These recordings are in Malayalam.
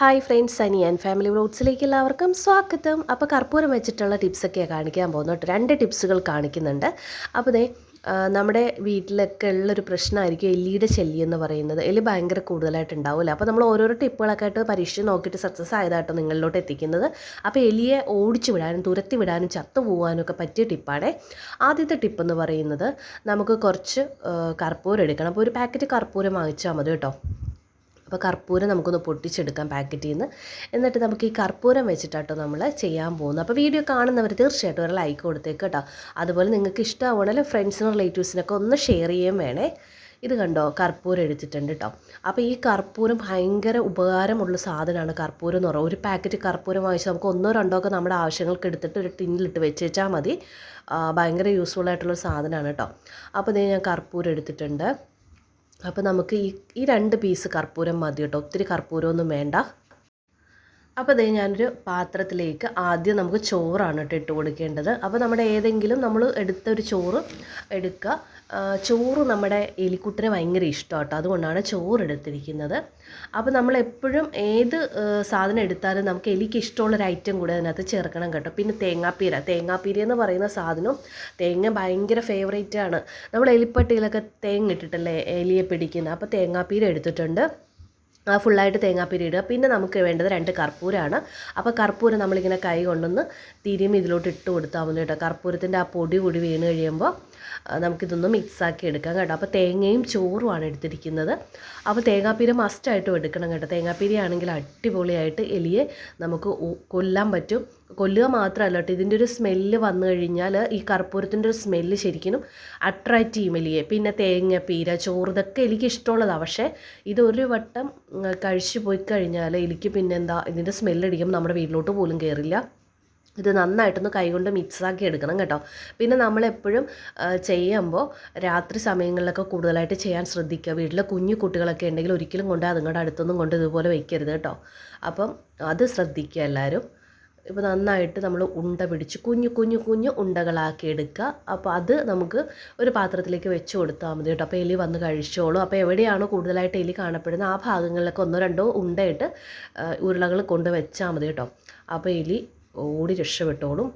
Hi friends Sani and family വ്ലോഗ്സിലേക്ക് എല്ലാവർക്കും സ്വാഗതം. അപ്പോൾ കർപ്പൂരം വെച്ചിട്ടുള്ള ടിപ്സൊക്കെയാണ് കാണിക്കാൻ പോകുന്നത് രണ്ട് ടിപ്സുകൾ കാണിക്കുന്നുണ്ട്. അപ്പോൾ ദേ നമ്മുടെ വീട്ടിലൊക്കെ ഉള്ളൊരു പ്രശ്നമായിരിക്കും എലിയുടെ ശല്യം എന്ന് പറയുന്നത്. എലി ഭയങ്കര കൂടുതലായിട്ട് ഉണ്ടാവില്ല അപ്പോൾ നമ്മൾ ഓരോരോ ടിപ്പുകളൊക്കെ ആയിട്ട് പരീക്ഷിച്ച് നോക്കിയിട്ട് സക്സസ് ആയതായിട്ട് നിങ്ങളിലോട്ട് എത്തിക്കുന്നത്. അപ്പോൾ എലിയെ ഓടിച്ചു വിടാനും തുരത്തി വിടാനും ചത്തു പോകാനും ഒക്കെ പറ്റിയ ടിപ്പാണ് ആദ്യത്തെ ടിപ്പ് എന്ന് പറയുന്നത് നമുക്ക് കുറച്ച് കർപ്പൂരം എടുക്കണം. അപ്പോൾ ഒരു പാക്കറ്റ് കർപ്പൂരം വാങ്ങിച്ചാൽ മതി കേട്ടോ. അപ്പോൾ കർപ്പൂരം നമുക്കൊന്ന് പൊട്ടിച്ചെടുക്കാം പാക്കറ്റിൽ നിന്ന് എന്നിട്ട് നമുക്ക് ഈ കർപ്പൂരം വെച്ചിട്ടാട്ടോ നമ്മൾ ചെയ്യാൻ പോകുന്നത്. അപ്പോൾ വീഡിയോ കാണുന്നവർ തീർച്ചയായിട്ടും ഒരു ലൈക്ക് കൊടുത്തേക്ക് കേട്ടോ അതുപോലെ നിങ്ങൾക്ക് ഇഷ്ടമാവണമെങ്കിൽ ഫ്രണ്ട്സിനും റിലേറ്റീവ്സിനൊക്കെ ഒന്ന് ഷെയർ ചെയ്യുകയും വേണേ. ഇത് കണ്ടോ? കർപ്പൂരം എടുത്തിട്ടുണ്ട് കേട്ടോ അപ്പോൾ ഈ കർപ്പൂരം ഭയങ്കര ഉപകാരമുള്ള സാധനമാണ് കർപ്പൂരം എന്ന് പറയുന്നത്. ഒരു പാക്കറ്റ് കർപ്പൂരം വാങ്ങിച്ച് നമുക്ക് ഒന്നോ രണ്ടോ ഒക്കെ നമ്മുടെ ആവശ്യങ്ങൾക്ക് എടുത്തിട്ട് ഒരു ടിന്നിലിട്ട് വെച്ച് വെച്ചാൽ മതി. ഭയങ്കര യൂസ്ഫുൾ ആയിട്ടുള്ള സാധനമാണ് കേട്ടോ അപ്പോൾ ഇതേ ഞാൻ കർപ്പൂരം എടുത്തിട്ടുണ്ട്. അപ്പോൾ നമുക്ക് ഈ ഈ രണ്ട് പീസ് കർപ്പൂരം മതി കേട്ടോ. ഒത്തിരി കർപ്പൂരമൊന്നും വേണ്ട. അപ്പോൾ അതേ ഞാനൊരു പാത്രത്തിലേക്ക് ആദ്യം നമുക്ക് ചോറാണ് കേട്ടോ ഇട്ട് കൊടുക്കേണ്ടത്. അപ്പോൾ നമ്മുടെ ഏതെങ്കിലും നമ്മൾ എടുത്ത ഒരു ചോറ് എടുക്കുക. ചോറ് നമ്മുടെ എലിക്കുട്ടിന് ഭയങ്കര ഇഷ്ടമാണ് കേട്ടോ അതുകൊണ്ടാണ് ചോറ് എടുത്തിരിക്കുന്നത് അപ്പോൾ നമ്മൾ എപ്പോഴും ഏത് സാധനം എടുത്താലും നമുക്ക് എലിക്ക് ഇഷ്ടമുള്ളൊരു ഐറ്റം കൂടെ അതിനകത്ത് ചേർക്കണം കേട്ടോ. പിന്നെ തേങ്ങാപ്പീര. തേങ്ങാപ്പീര എന്ന് പറയുന്ന സാധനം തേങ്ങ ഭയങ്കര ഫേവറേറ്റ് ആണ്. നമ്മൾ എലിപ്പട്ടിയിലൊക്കെ തേങ്ങ ഇട്ടിട്ടല്ലേ എലിയെ പിടിക്കുന്നത്? അപ്പോൾ തേങ്ങാപ്പീര എടുത്തിട്ടുണ്ട്. ഫുള്ളായിട്ട് തേങ്ങാപ്പീര ഇടുക. പിന്നെ നമുക്ക് വേണ്ടത് രണ്ട് കർപ്പൂരമാണ് അപ്പോൾ കർപ്പൂരം നമ്മളിങ്ങനെ കൈ കൊണ്ടൊന്ന് തിരിയും ഇതിലോട്ട് ഇട്ട് കൊടുത്താൽ മതി കേട്ടോ. കർപ്പൂരത്തിന്റെ ആ പൊടി കൂടി വീണ് കഴിയുമ്പോൾ നമുക്കിതൊന്ന് മിക്സാക്കി എടുക്കാം കേട്ടോ. അപ്പോൾ തേങ്ങയും ചോറുമാണ് എടുത്തിരിക്കുന്നത്. അപ്പോൾ തേങ്ങാപ്പീര മസ്റ്റായിട്ടും എടുക്കണം കേട്ടോ. തേങ്ങാപ്പീര ആണെങ്കിൽ അടിപൊളിയായിട്ട് എലിയെ നമുക്ക് കൊല്ലാൻ പറ്റും. കൊല്ലുക മാത്രമല്ല കേട്ടോ. ഇതിന്റെ ഒരു സ്മെല്ല് വന്നു കഴിഞ്ഞാൽ ഈ കർപ്പൂരത്തിന്റെ ഒരു സ്മെല്ല് ശരിക്കും അട്രാക്റ്റ് ചെയ്യും എലിയെ. പിന്നെ തേങ്ങ പീര ചോറ് ഇതൊക്കെ എനിക്ക് ഇഷ്ടമുള്ളതാണ് പക്ഷേ ഇത് ഒരു വട്ടം കഴിച്ചു പോയി കഴിഞ്ഞാൽ എനിക്ക് പിന്നെന്താ ഇതിന്റെ സ്മെല്ലടിക്കുമ്പോൾ നമ്മുടെ വീട്ടിലോട്ട് പോലും കയറില്ല ഇത് നന്നായിട്ടൊന്ന് കൈകൊണ്ട് മിക്സാക്കി എടുക്കണം കേട്ടോ. പിന്നെ നമ്മളെപ്പോഴും ചെയ്യുമ്പോൾ രാത്രി സമയങ്ങളിലൊക്കെ കൂടുതലായിട്ട് ചെയ്യാൻ ശ്രദ്ധിക്കുക. വീട്ടിലെ കുഞ്ഞു കുട്ടികളൊക്കെ ഉണ്ടെങ്കിൽ ഒരിക്കലും കൊണ്ട് അതുങ്ങളുടെ അടുത്തൊന്നും കൊണ്ട് ഇതുപോലെ വയ്ക്കരുത് കേട്ടോ. അപ്പം അത് ശ്രദ്ധിക്കുക എല്ലാവരും. ഇപ്പോൾ നന്നായിട്ട് നമ്മൾ ഉണ്ട പിടിച്ച് കുഞ്ഞു കുഞ്ഞു കുഞ്ഞു ഉണ്ടകളാക്കി എടുക്കുക. അപ്പോൾ അത് നമുക്ക് ഒരു പാത്രത്തിലേക്ക് വെച്ച് കൊടുത്താൽ മതി കേട്ടോ. അപ്പോൾ എലി വന്ന് കഴിച്ചോളും. അപ്പോൾ എവിടെയാണോ കൂടുതലായിട്ട് എലി കാണപ്പെടുന്നത് ആ ഭാഗങ്ങളിലൊക്കെ ഒന്നോ രണ്ടോ ഉണ്ടയിട്ട് ഉരുളകൾ കൊണ്ട് വെച്ചാൽ മതി കേട്ടോ. അപ്പോൾ എലി ഓടി രക്ഷപ്പെട്ടോളും.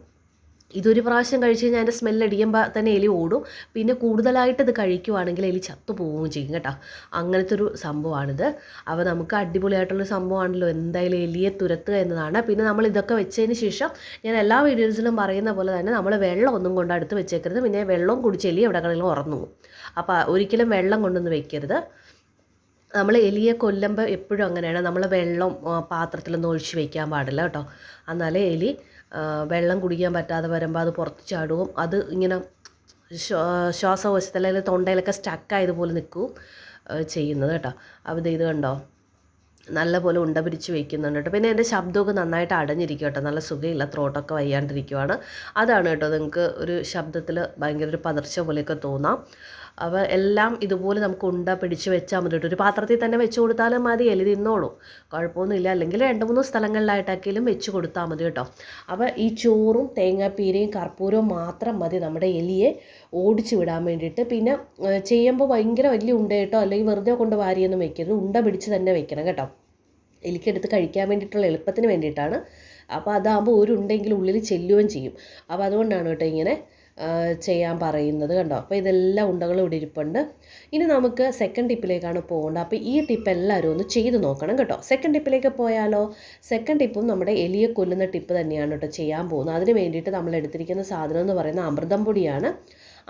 ഇതൊരു പ്രാവശ്യം കഴിച്ച് കഴിഞ്ഞാൽ അതിന്റെ സ്മെല്ലടിക്കുമ്പോൾ തന്നെ എലി ഓടും. പിന്നെ കൂടുതലായിട്ട് ഇത് കഴിക്കുവാണെങ്കിൽ എലി ചത്തു പോവുകയും ചെയ്യും കേട്ടോ. അങ്ങനത്തെ ഒരു സംഭവമാണിത്. അപ്പോൾ നമുക്ക് അടിപൊളിയായിട്ടുള്ള സംഭവമാണല്ലോ. എന്തായാലും എലിയെ തുരത്തുക എന്നതാണ്. പിന്നെ നമ്മൾ ഇതൊക്കെ വെച്ചതിന് ശേഷം ഞാൻ എല്ലാ വീഡിയോസിലും പറയുന്ന പോലെ തന്നെ നമ്മൾ വെള്ളം ഒന്നും കൊണ്ട് അടുത്ത് വെച്ചേക്കരുത്. പിന്നെ വെള്ളം കുടിച്ച് എലി എവിടെ കളിലും ഉറന്നു അപ്പോൾ ഒരിക്കലും വെള്ളം കൊണ്ടൊന്നും വെക്കരുത്. നമ്മൾ എലിയെ കൊല്ലുമ്പോൾ എപ്പോഴും അങ്ങനെയാണ്. നമ്മൾ വെള്ളം പാത്രത്തിലൊന്നും ഒഴിച്ച് വയ്ക്കാൻ പാടില്ല കേട്ടോ. എന്നാലേ എലി വെള്ളം കുടിക്കാൻ പറ്റാതെ വരുമ്പോൾ അത് പുറത്ത് ചാടുകയും അത് ഇങ്ങനെ ശ്വാ- ശ്വാസകോശത്തിൽ അല്ലെങ്കിൽ തൊണ്ടയിലൊക്കെ സ്റ്റക്കായതുപോലെ നിൽക്കുകയും ആ, ചെയ്യുന്നത് കേട്ടോ. അപ്പോൾ ഇത് ഇത് കണ്ടോ? നല്ലപോലെ ഉണ്ട പിടിച്ച് വയ്ക്കുന്നുണ്ട് കേട്ടോ. പിന്നെ എന്റെ ശബ്ദമൊക്കെ നന്നായിട്ട് അടഞ്ഞിരിക്കും കേട്ടോ. നല്ല സുഖമില്ല ത്രോട്ടൊക്കെ വയ്യാണ്ടിരിക്കുവാണ്. അതാണ് കേട്ടോ നിങ്ങൾക്ക് ഒരു ശബ്ദത്തിൽ ഭയങ്കര ഒരു പതർച്ച പോലെയൊക്കെ തോന്നാം. അപ്പോൾ എല്ലാം ഇതുപോലെ നമുക്ക് ഉണ്ട പിടിച്ച് വെച്ചാൽ മതി ഒരു പാത്രത്തിൽ തന്നെ വെച്ച് കൊടുത്താലും മതി എലി തിന്നോളൂ. കുഴപ്പമൊന്നുമില്ല. അല്ലെങ്കിൽ രണ്ട് മൂന്ന് സ്ഥലങ്ങളിലായിട്ടാക്കിയാലും വെച്ച് കൊടുത്താൽ മതി കേട്ടോ. അപ്പോൾ ഈ ചോറും തേങ്ങാപ്പീരയും കർപ്പൂരവും മാത്രം മതി നമ്മുടെ എലിയെ ഓടിച്ചു വിടാൻ വേണ്ടിയിട്ട്. പിന്നെ ചെയ്യുമ്പോൾ ഭയങ്കര വലിയ ഉണ്ട കേട്ടോ. അല്ലെങ്കിൽ വെറുതെ കൊണ്ട് വാരിയൊന്നും വെക്കരുത്. ഉണ്ട പിടിച്ച് തന്നെ വെക്കണം കേട്ടോ. എലിക്കെടുത്ത് കഴിക്കാൻ വേണ്ടിയിട്ടുള്ള എളുപ്പത്തിന് വേണ്ടിയിട്ടാണ്. അപ്പോൾ അതാകുമ്പോൾ ഒരു ഉണ്ടെങ്കിൽ ഉള്ളിൽ ചെല്ലുകയും ചെയ്യും. അപ്പോൾ അതുകൊണ്ടാണ് കേട്ടോ ഇങ്ങനെ ചെയ്യാൻ പറയുന്നത് കണ്ടോ? അപ്പോൾ ഇതെല്ലാം ഉണ്ടകളും ഇവിടെ ഇരിപ്പുണ്ട്. ഇനി നമുക്ക് സെക്കൻഡ് ടിപ്പിലേക്കാണ് പോകേണ്ടത്. അപ്പോൾ ഈ ടിപ്പ് എല്ലാവരും ഒന്ന് ചെയ്ത് നോക്കണം കേട്ടോ. സെക്കൻഡ് ടിപ്പിലേക്ക് പോയാലോ? സെക്കൻഡ് ടിപ്പും നമ്മുടെ എലിയെ കൊല്ലുന്ന ടിപ്പ് തന്നെയാണ് കേട്ടോ ചെയ്യാൻ പോകുന്നത്. അതിന് വേണ്ടിയിട്ട് നമ്മൾ എടുത്തിരിക്കുന്ന സാധനം എന്ന് പറയുന്നത് അമൃതം പൊടിയാണ്.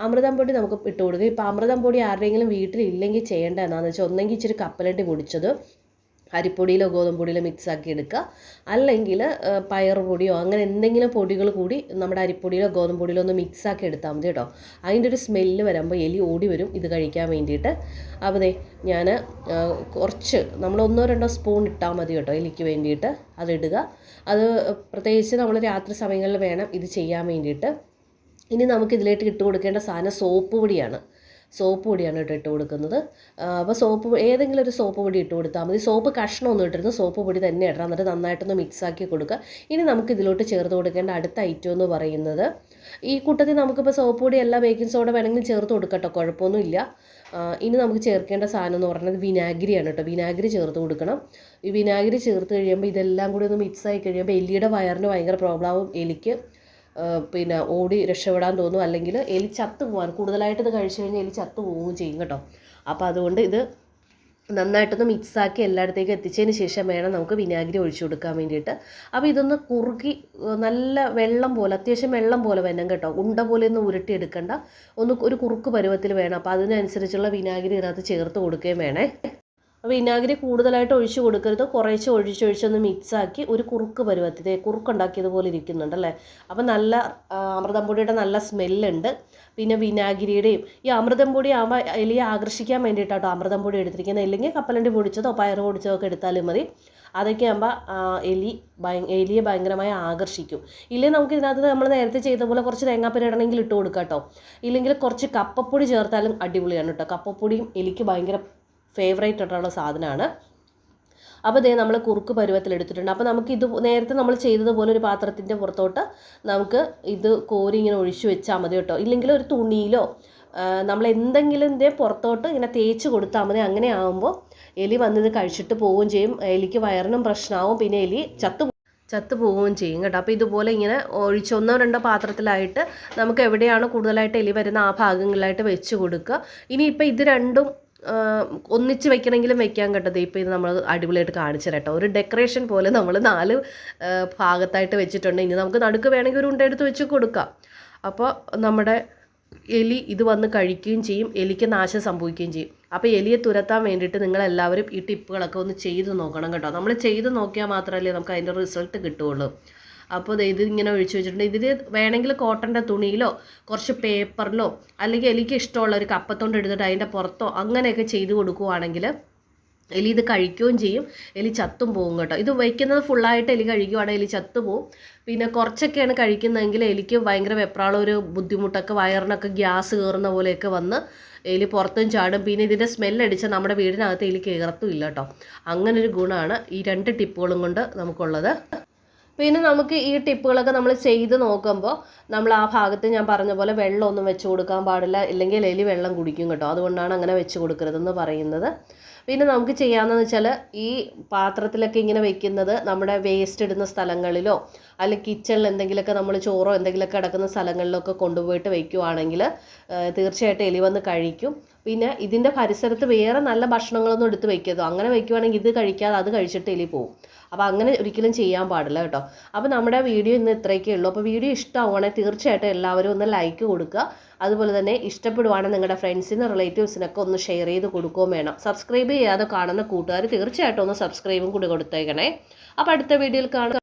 അമൃതം പൊടി നമുക്ക് ഇട്ട് കൊടുക്കുക. ഇപ്പോൾ അമൃതം പൊടി ആരുടെയെങ്കിലും വീട്ടിലില്ലെങ്കിൽ ചെയ്യേണ്ട എന്നാന്ന് വെച്ചാൽ ഒന്നെങ്കിൽ ഇച്ചിരി കപ്പലട്ടി പൊടിച്ചത്. അരിപ്പൊടിയിലോ ഗോതമ്പ് പൊടിയിലോ മിക്സ് ആക്കി എടുക്കുക. അല്ലെങ്കിൽ പയർ പൊടിയോ അങ്ങനെ എന്തെങ്കിലും പൊടികൾ കൂടി നമ്മുടെ അരിപ്പൊടിയിലോ ഗോതമ്പ് പൊടിയിലോ ഒന്ന് മിക്സ് ആക്കി എടുത്താൽ മതി കേട്ടോ. അതിന്റെ ഒരു സ്മെല്ല് വരുമ്പോൾ എലി ഓടി വരും ഇത് കഴിക്കാൻ വേണ്ടിയിട്ട്. അപ്പോൾ ദേ ഞാൻ കുറച്ച് നമ്മൾ ഒന്നോ രണ്ടോ സ്പൂൺ ഇട്ടാൽ മതി കേട്ടോ എലിക്ക് വേണ്ടിയിട്ട് അതിടുക അത് പ്രത്യേകിച്ച് നമ്മൾ രാത്രി സമയങ്ങളിൽ വേണം ഇത് ചെയ്യാൻ വേണ്ടിയിട്ട്. ഇനി നമുക്ക് ഇതിലേക്ക് ഇട്ട് കൊടുക്കേണ്ട സാധനം സോപ്പ് പൊടിയാണ്. സോപ്പ് പൊടിയാണ് കേട്ടോ ഇട്ട് കൊടുക്കുന്നത് അപ്പോൾ സോപ്പ് ഏതെങ്കിലും ഒരു സോപ്പ് പൊടി ഇട്ട് കൊടുത്താൽ മതി. സോപ്പ് കഷ്ണമൊന്നും ഇട്ടിരുന്നു. സോപ്പ് പൊടി തന്നെ ഇടണം. എന്നിട്ട് നന്നായിട്ടൊന്ന് മിക്സാക്കി കൊടുക്കുക. ഇനി നമുക്ക് ഇതിലോട്ട് ചേർത്ത് കൊടുക്കേണ്ട അടുത്ത ഐറ്റം എന്ന് പറയുന്നത് ഈ കൂട്ടത്തിൽ നമുക്കിപ്പോൾ സോപ്പ് പൊടി അല്ല ബേക്കിംഗ് സോഡ വേണമെങ്കിലും ചേർത്ത് കൊടുക്കട്ടോ. കുഴപ്പമൊന്നുമില്ല. ഇനി നമുക്ക് ചേർക്കേണ്ട സാധനം എന്ന് പറയുന്നത് വിനാഗിരിയാണ് കേട്ടോ. വിനാഗിരി ചേർത്ത് കൊടുക്കണം. ഈ വിനാഗിരി ചേർത്ത് കഴിയുമ്പോൾ ഇതെല്ലാം കൂടി ഒന്ന് മിക്സ് ആയി കഴിയുമ്പോൾ എലിയുടെ വയറിന് ഭയങ്കര പ്രോബ്ലം ആവും. എലിക്ക്. പിന്നെ ഓടി രക്ഷപ്പെടാൻ തോന്നും. അല്ലെങ്കിൽ എലി ചത്തു പോകാൻ കൂടുതലായിട്ട് ഇത് കഴിച്ചു കഴിഞ്ഞാൽ എലി ചത്തു പോവുകയും ചെയ്യും കേട്ടോ. അപ്പോൾ അതുകൊണ്ട് ഇത് നന്നായിട്ടൊന്ന് മിക്സാക്കി എല്ലായിടത്തേക്കും എത്തിച്ചതിന് ശേഷം വേണം നമുക്ക് വിനാഗിരി ഒഴിച്ചു കൊടുക്കാൻ വേണ്ടിയിട്ട്. അപ്പോൾ ഇതൊന്ന് കുറുകി നല്ല വെള്ളം പോലെ അത്യാവശ്യം വെള്ളം പോലെ വേണം കേട്ടോ. ഉണ്ട പോലെ ഒന്നും ഉരുട്ടിയെടുക്കണ്ട ഒന്ന് ഒരു കുറുക്ക് പരുവത്തിൽ വേണം. അപ്പോൾ അതിനനുസരിച്ചുള്ള വിനാഗിരി ഇതിനകത്ത് ചേർത്ത് കൊടുക്കുകയും വേണേ. വിനാഗിരി കൂടുതലായിട്ട് ഒഴിച്ചു കൊടുക്കരുത്. കുറേശ്ശെ ഒഴിച്ചൊഴിച്ചൊന്ന് മിക്സാക്കി ഒരു കുറുക്ക് പരുവത്തി ദേ കുറുക്കുണ്ടാക്കിയതുപോലെ ഇരിക്കുന്നുണ്ടല്ലേ അപ്പോൾ നല്ല അമൃതം പൊടിയുടെ നല്ല സ്മെല്ലുണ്ട് പിന്നെ വിനാഗിരിയുടെയും ഈ അമൃതം പൊടി ആകുമ്പോൾ എലിയെ ആകർഷിക്കാൻ വേണ്ടിയിട്ടാട്ടോ അമൃതം പൊടി എടുത്തിരിക്കുന്നത് ഇല്ലെങ്കിൽ കപ്പലണ്ടി പൊടിച്ചതോ പയർ പൊടിച്ചതോ ഒക്കെ എടുത്താലും മതി. അതൊക്കെ ആകുമ്പോൾ എലി ഭയ എലിയെ ഭയങ്കരമായി ആകർഷിക്കും. ഇല്ലേ നമുക്ക് ഇതിനകത്ത് നമ്മൾ നേരത്തെ ചെയ്ത പോലെ കുറച്ച് തേങ്ങാപ്പര ഇടണമെങ്കിൽ ഇട്ട് കൊടുക്കാം കേട്ടോ ഇല്ലെങ്കിൽ കുറച്ച് കപ്പപ്പൊടി ചേർത്താലും അടിപൊളിയാണ് കേട്ടോ. കപ്പപ്പൊടിയും എലിക്ക് ഭയങ്കര ഫേവറേറ്റ് ആയിട്ടുള്ള സാധനമാണ് അപ്പോൾ ദേ നമ്മൾ കുറുക്ക് പരുവത്തിൽ എടുത്തിട്ടുണ്ട്. അപ്പോൾ നമുക്ക് ഇത് നേരത്തെ നമ്മൾ ചെയ്തതുപോലെ ഒരു പാത്രത്തിന്റെ പുറത്തോട്ട് നമുക്ക് ഇത് കോരി ഇങ്ങനെ ഒഴിച്ചു വെച്ചാൽ മതി കേട്ടോ. ഇല്ലെങ്കിൽ ഒരു തുണിയിലോ നമ്മൾ എന്തെങ്കിലും ഇതിന്റെ പുറത്തോട്ട് ഇങ്ങനെ തേച്ച് കൊടുത്താൽ മതി. അങ്ങനെ ആകുമ്പോൾ എലി വന്നിത് കഴിച്ചിട്ട് പോവുകയും ചെയ്യും. എലിക്ക് വയറിനും പ്രശ്നമാവും പിന്നെ എലി ചത്തു ചത്തു പോവുകയും ചെയ്യും കേട്ടോ. അപ്പോൾ ഇതുപോലെ ഇങ്ങനെ ഒഴിച്ച് ഒന്നോ രണ്ടോ പാത്രത്തിലായിട്ട് നമുക്ക് എവിടെയാണ് കൂടുതലായിട്ട് എലി വരുന്ന ആ ഭാഗങ്ങളിലായിട്ട് വെച്ച് കൊടുക്കുക. ഇനിയിപ്പോൾ ഇത് രണ്ടും ഒന്നിച്ച് വെക്കണമെങ്കിലും വെക്കാൻ കേട്ടത് ഇപ്പോൾ ഇത് നമ്മൾ അടിപൊളിയായിട്ട് കാണിച്ചു തരട്ടോ ഒരു ഡെക്കറേഷൻ പോലെ നമ്മൾ നാല് ഭാഗത്തായിട്ട് വെച്ചിട്ടുണ്ട്. ഇനി നമുക്ക് നടുക്ക് വേണമെങ്കിൽ ഒരു ഉണ്ടെടുത്ത് വെച്ച് കൊടുക്കാം. അപ്പോൾ നമ്മുടെ എലി ഇത് വന്ന് കഴിക്കുകയും ചെയ്യും. എലിക്ക് നാശം സംഭവിക്കുകയും ചെയ്യും. അപ്പോൾ എലിയെ തുരത്താൻ വേണ്ടിയിട്ട് നിങ്ങളെല്ലാവരും ഈ ടിപ്പുകളൊക്കെ ഒന്ന് ചെയ്ത് നോക്കണം കേട്ടോ. നമ്മൾ ചെയ്ത് നോക്കിയാൽ മാത്രമല്ലേ നമുക്ക് അതിന്റെ റിസൾട്ട് കിട്ടുകയുള്ളൂ. അപ്പോൾ ഇത് ഇങ്ങനെ ഒഴിച്ചു വെച്ചിട്ടുണ്ട്. ഇതിൽ വേണമെങ്കിൽ കോട്ടന്റെ തുണിയിലോ കുറച്ച് പേപ്പറിലോ അല്ലെങ്കിൽ എലിക്ക് ഇഷ്ടമുള്ള ഒരു കപ്പത്തോണ്ട് എടുത്തിട്ട് അതിന്റെ പുറത്തോ അങ്ങനെയൊക്കെ ചെയ്ത് കൊടുക്കുവാണെങ്കിൽ എലി ഇത് കഴിക്കുകയും ചെയ്യും. എലി ചത്തും പോകും കേട്ടോ. ഇത് വയ്ക്കുന്നത് ഫുള്ളായിട്ട് എലി കഴിക്കുവാണെങ്കിൽ എലി ചത്തു പോകും പിന്നെ കുറച്ചൊക്കെയാണ് കഴിക്കുന്നതെങ്കിൽ എലിക്ക് ഭയങ്കര വെപ്രാളം ഒരു ബുദ്ധിമുട്ടൊക്കെ വയറിനൊക്കെ ഗ്യാസ് കയറുന്ന പോലെയൊക്കെ വന്ന് എലി പുറത്തും ചാടും. പിന്നെ ഇതിന്റെ സ്മെല്ലടിച്ചാൽ നമ്മുടെ വീടിനകത്ത് എലി കയറത്തും ഇല്ല കേട്ടോ. അങ്ങനൊരു ഗുണമാണ് ഈ രണ്ട് ടിപ്പുകളും കൊണ്ട് നമുക്കുള്ളത്. പിന്നെ നമുക്ക് ഈ ടിപ്പുകളൊക്കെ നമ്മൾ ചെയ്ത് നോക്കുമ്പോൾ നമ്മൾ ആ ഭാഗത്ത് ഞാൻ പറഞ്ഞ പോലെ വെള്ളമൊന്നും വെച്ച് കൊടുക്കാൻ പാടില്ല. ഇല്ലെങ്കിൽ എലി വെള്ളം കുടിക്കും കേട്ടോ. അതുകൊണ്ടാണ് അങ്ങനെ വെച്ച് കൊടുക്കരുതെന്ന് പറയുന്നത്. പിന്നെ നമുക്ക് ചെയ്യാമെന്ന് വെച്ചാൽ ഈ പാത്രത്തിലൊക്കെ ഇങ്ങനെ വെക്കുന്നത് നമ്മുടെ വേസ്റ്റ് ഇടുന്ന സ്ഥലങ്ങളിലോ അല്ലെങ്കിൽ കിച്ചണിൽ എന്തെങ്കിലുമൊക്കെ നമ്മൾ ചോറോ എന്തെങ്കിലുമൊക്കെ കിടക്കുന്ന സ്ഥലങ്ങളിലൊക്കെ കൊണ്ടുപോയിട്ട് വെക്കുവാണെങ്കിൽ തീർച്ചയായിട്ടും എലി വന്ന് കഴിക്കും. പിന്നെ ഇതിന്റെ പരിസരത്ത് വേറെ നല്ല ഭക്ഷണങ്ങളൊന്നും എടുത്ത് വെക്കരുത്. അങ്ങനെ വെക്കുവാണെങ്കിൽ ഇത് കഴിക്കാതെ അത് കഴിച്ചിട്ട് എലി പോകും അപ്പോൾ അങ്ങനെ ഒരിക്കലും ചെയ്യാൻ പാടില്ല കേട്ടോ. അപ്പോൾ നമ്മുടെ വീഡിയോ ഇന്ന് ഇത്രയൊക്കെ ഉള്ളൂ. അപ്പോൾ വീഡിയോ ഇഷ്ടമാവുകയാണെങ്കിൽ തീർച്ചയായിട്ടും എല്ലാവരും ഒന്ന് ലൈക്ക് കൊടുക്കുക. അതുപോലെ തന്നെ ഇഷ്ടപ്പെടുവാണെങ്കിൽ നിങ്ങളുടെ ഫ്രണ്ട്സിനും റിലേറ്റീവ്സിനൊക്കെ ഒന്ന് ഷെയർ ചെയ്ത് കൊടുക്കുകയും വേണം. സബ്സ്ക്രൈബ് ചെയ്യാതെ കാണുന്ന കൂട്ടുകാർ തീർച്ചയായിട്ടും ഒന്ന് സബ്സ്ക്രൈബും കൂടി കൊടുത്തേക്കണേ. അപ്പോൾ അടുത്ത വീഡിയോയിൽ കാണുക